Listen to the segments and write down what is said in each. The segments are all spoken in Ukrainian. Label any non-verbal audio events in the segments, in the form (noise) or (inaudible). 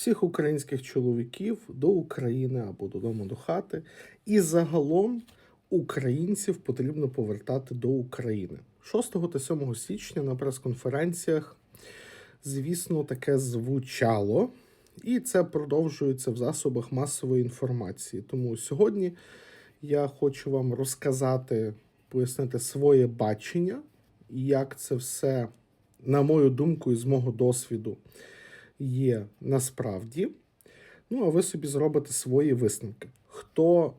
всіх українських чоловіків до України або додому до хати. І загалом українців потрібно повертати до України. 6 та 7 січня на прес-конференціях, звісно, таке звучало. І це продовжується в засобах масової інформації. Тому сьогодні я хочу вам розказати, пояснити своє бачення, як це все, на мою думку, і з мого досвіду є насправді. Ну, а ви собі зробите свої висновки. Хто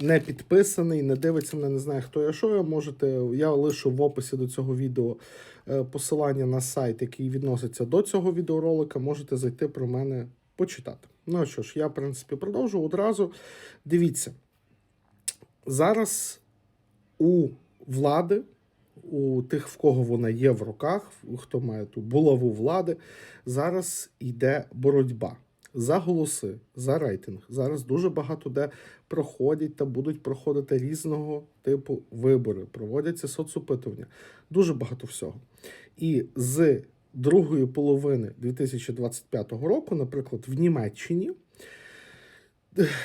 не підписаний, не дивиться мене, не знає, хто я що, я можете. Я лишу в описі до цього відео е, посилання на сайт, який відноситься до цього відеоролика. Можете зайти про мене почитати. Ну що ж, я, в принципі, продовжу одразу. Дивіться, зараз у влади, у тих, в кого вона є в руках, хто має ту булаву влади, зараз йде боротьба за голоси, за рейтинг. Зараз дуже багато де проходять та будуть проходити різного типу вибори, проводяться соцопитування, дуже багато всього. І з другої половини 2025 року, наприклад, в Німеччині,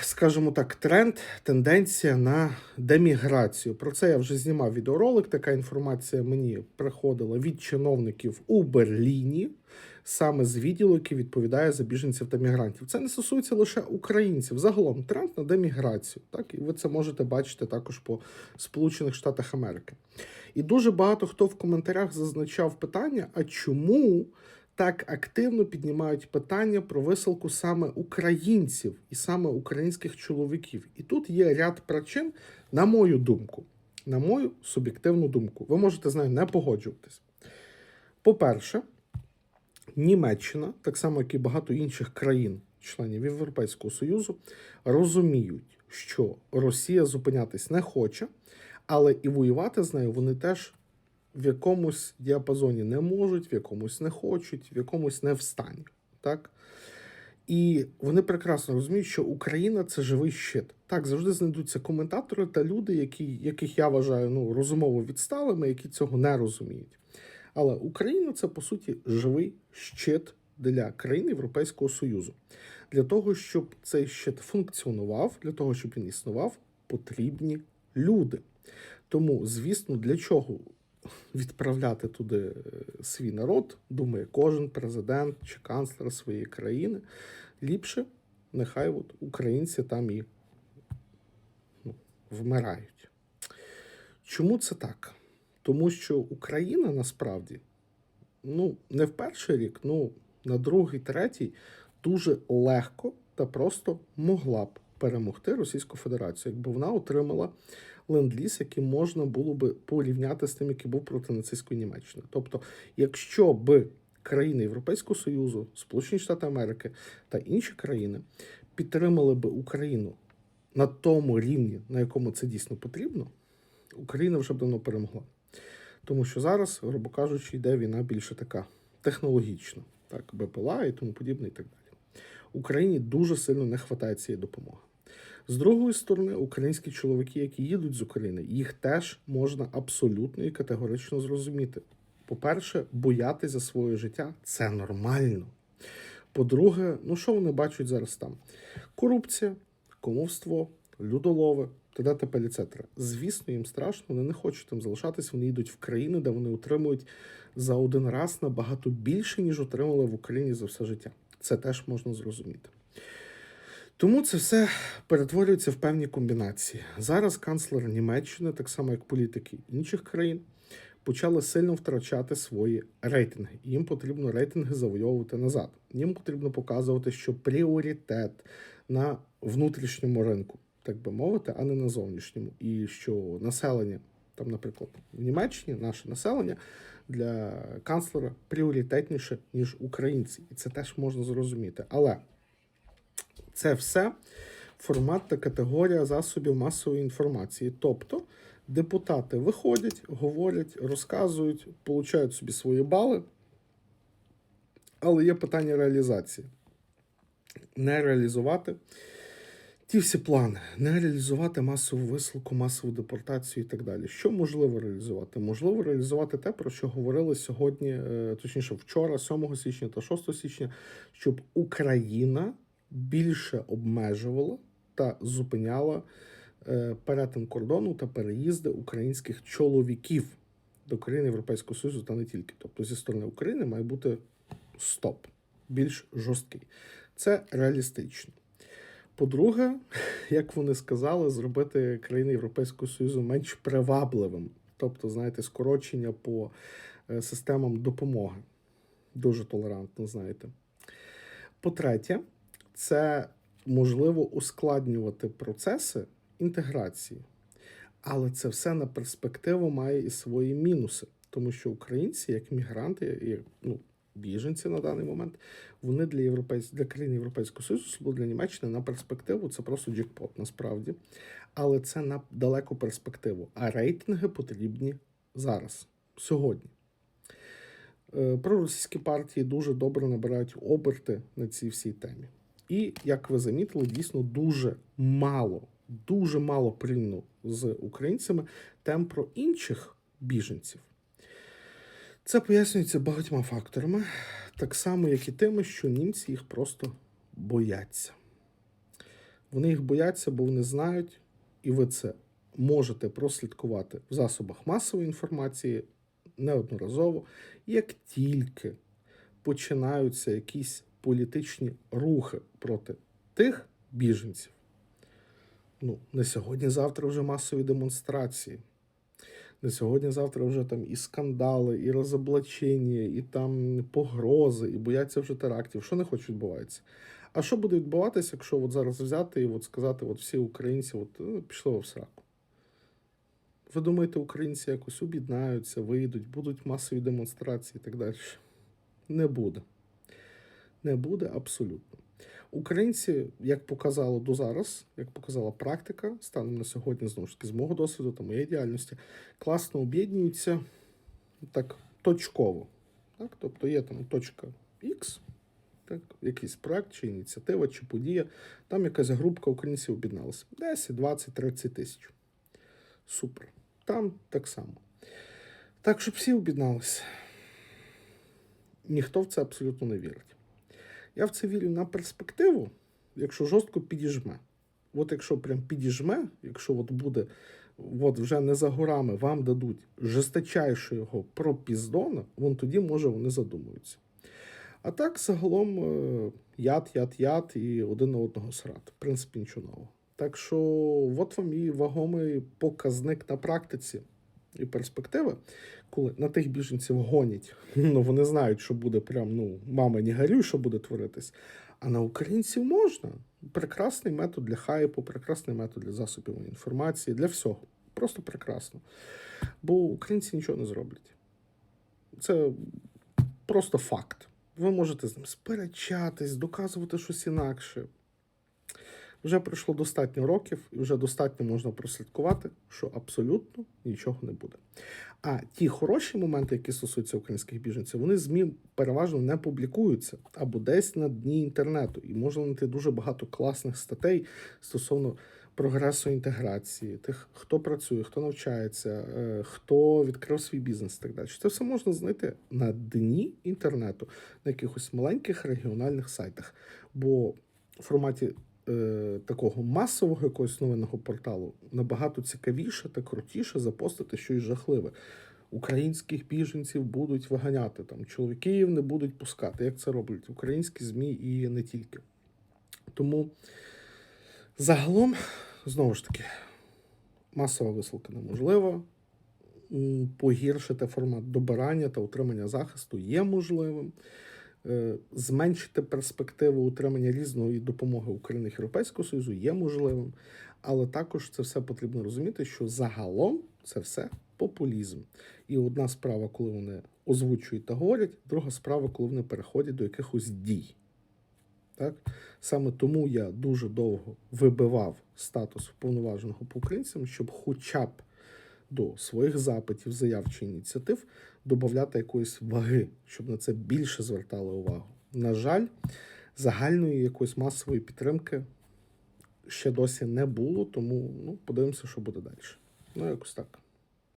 скажімо так, тренд, тенденція на деміграцію. Про це я вже знімав відеоролик. Така інформація мені приходила від чиновників у Берліні, саме з відділу, який відповідає за біженців та мігрантів. Це не стосується лише українців. Загалом тренд на деміграцію. Так, і ви це можете бачити також по Сполучених Штатах Америки. І дуже багато хто в коментарях зазначав питання: а чому? Так активно піднімають питання про висилку саме українців і саме українських чоловіків. І тут є ряд причин, на мою думку, на мою суб'єктивну думку. Ви можете з нею не погоджуватись. По-перше, Німеччина, так само як і багато інших країн, членів Європейського Союзу, розуміють, що Росія зупинятись не хоче, але і воювати з нею вони теж в якомусь діапазоні не можуть, в якомусь не хочуть, в якомусь не встані. Так? І вони прекрасно розуміють, що Україна це живий щит. Так, завжди знайдуться коментатори та люди, які, яких я вважаю ну, розумово відсталими, які цього не розуміють. Але Україна це по суті живий щит для країн Європейського Союзу. Для того, щоб цей щит функціонував, для того, щоб він існував, потрібні люди. Тому, звісно, для чого відправляти туди е, свій народ, думає кожен президент чи канцлер своєї країни. Ліпше, нехай от українці там і ну, вмирають. Чому це так? Тому що Україна насправді, ну, не в перший рік, ну, на другий, третій, дуже легко та просто могла б перемогти Російську Федерацію, якби вона отримала ленд-ліз, який можна було би порівняти з тим, який був проти нацистської Німеччини. Тобто, якщо б країни Європейського Союзу, Сполучені Штати Америки та інші країни підтримали би Україну на тому рівні, на якому це дійсно потрібно, Україна вже б давно перемогла. Тому що зараз, грубо кажучи, йде війна більше така технологічна, так, БПЛА і тому подібне, і так далі. Україні дуже сильно не вистачає цієї допомоги. З другої сторони, українські чоловіки, які їдуть з України, їх теж можна абсолютно і категорично зрозуміти. По-перше, боятися за своє життя це нормально. По-друге, ну що вони бачать зараз там? Корупція, комовство, людолови, т.д. т.п. ліцетра. Звісно, їм страшно, вони не хочуть там залишатись, вони йдуть в країни, де вони отримують за один раз набагато більше, ніж отримали в Україні за все життя. Це теж можна зрозуміти. Тому це все перетворюється в певні комбінації. Зараз канцлер Німеччини, так само як політики інших країн, почали сильно втрачати свої рейтинги. Їм потрібно рейтинги завойовувати назад. Їм потрібно показувати, що пріоритет на внутрішньому ринку, так би мовити, а не на зовнішньому. І що населення, там, наприклад, в Німеччині наше населення для канцлера пріоритетніше, ніж українці. І це теж можна зрозуміти. Але це все формат та категорія засобів масової інформації. Тобто депутати виходять, говорять, розказують, получають собі свої бали, але є питання реалізації. Не реалізувати ті всі плани не реалізувати масову висилку, масову депортацію і так далі. Що можливо реалізувати? Можливо реалізувати те, про що говорили сьогодні, е, точніше, вчора, 7 січня та 6 січня, щоб Україна більше обмежувала та зупиняла е, перетин кордону та переїзди українських чоловіків до країн Європейського Союзу та не тільки. Тобто зі сторони України має бути стоп, більш жорсткий. Це реалістично. По-друге, (laughs) як вони сказали, зробити країни Європейського Союзу менш привабливим, тобто, знаєте, скорочення по е, системам допомоги. Дуже толерантно, знаєте. По-третє, це можливо ускладнювати процеси інтеграції. Але це все на перспективу має і свої мінуси, тому що українці, як мігранти, і ну, біженці на даний момент, вони для європейсь... для країн Європейського Союзу, особливо для Німеччини, на перспективу це просто джекпот насправді. Але це на далеку перспективу. А рейтинги потрібні зараз, сьогодні. Е, Проросійські партії дуже добре набирають оберти на цій всій темі. І, як ви замітили, дійсно дуже мало, дуже мало порівняно з українцями тем про інших біженців. Це пояснюється багатьма факторами, так само, як і тими, що німці їх просто бояться. Вони їх бояться, бо вони знають, і ви це можете прослідкувати в засобах масової інформації неодноразово, як тільки починаються якісь політичні рухи проти тих біженців. Ну, не сьогодні-завтра вже масові демонстрації. Не сьогодні-завтра вже там і скандали, і розоблачення, і там погрози, і бояться вже терактів. Що не хочуть відбувається. А що буде відбуватися, якщо от зараз взяти і от сказати, от всі українці от, ну, пішли в сраку? Ви думаєте, українці якось об'єднаються, вийдуть, будуть масові демонстрації і так далі? Не буде. Не буде абсолютно. Українці, як показало до зараз, як показала практика, станом на сьогодні, знову ж таки, з мого досвіду та моєї діяльності, класно об'єднуються так точково. Так? Тобто є там точка X, так? якийсь проект, чи ініціатива, чи подія, там якась групка українців об'єдналася. 10, 20, 30 тисяч. Супер. Там так само. Так, щоб всі об'єдналися. Ніхто в це абсолютно не вірить. Я в це вірю на перспективу, якщо жорстко підіжме. От якщо прям підіжме, якщо от буде от вже не за горами, вам дадуть жесточайшого пропіздона, вон тоді, може, вони задумуються. А так, загалом, е, яд, яд, яд і один на одного срати. В принципі, нічого нового. Так що, от вам і вагомий показник на практиці і перспективи, коли на тих біженців гонять, ну вони знають, що буде прям, ну, мама, не горюй, що буде творитись. А на українців можна. Прекрасний метод для хайпу, прекрасний метод для засобів інформації, для всього. Просто прекрасно. Бо українці нічого не зроблять. Це просто факт. Ви можете з ним сперечатись, доказувати щось інакше. Вже пройшло достатньо років, і вже достатньо можна прослідкувати, що абсолютно нічого не буде. А ті хороші моменти, які стосуються українських біженців, вони ЗМІ переважно не публікуються або десь на дні інтернету. І можна знайти дуже багато класних статей стосовно прогресу інтеграції, тих, хто працює, хто навчається, е, хто відкрив свій бізнес і так далі. Це все можна знайти на дні інтернету, на якихось маленьких регіональних сайтах. Бо в форматі е, такого масового якогось новинного порталу набагато цікавіше та крутіше запостити щось жахливе. Українських біженців будуть виганяти, там чоловіків не будуть пускати. Як це роблять українські ЗМІ і не тільки. Тому загалом, знову ж таки, масова висилка неможлива. Погіршити формат добирання та утримання захисту є можливим. Е, Зменшити перспективу утримання різної допомоги України Європейського Союзу є можливим, але також це все потрібно розуміти, що загалом це все популізм. І одна справа, коли вони озвучують та говорять, друга справа, коли вони переходять до якихось дій. Так? Саме тому я дуже довго вибивав статус вповноваженого по українцям, щоб хоча б до своїх запитів, заяв чи ініціатив додати якоїсь ваги, щоб на це більше звертали увагу. На жаль, загальної якоїсь масової підтримки ще досі не було, тому ну, подивимося, що буде далі. Ну, якось так.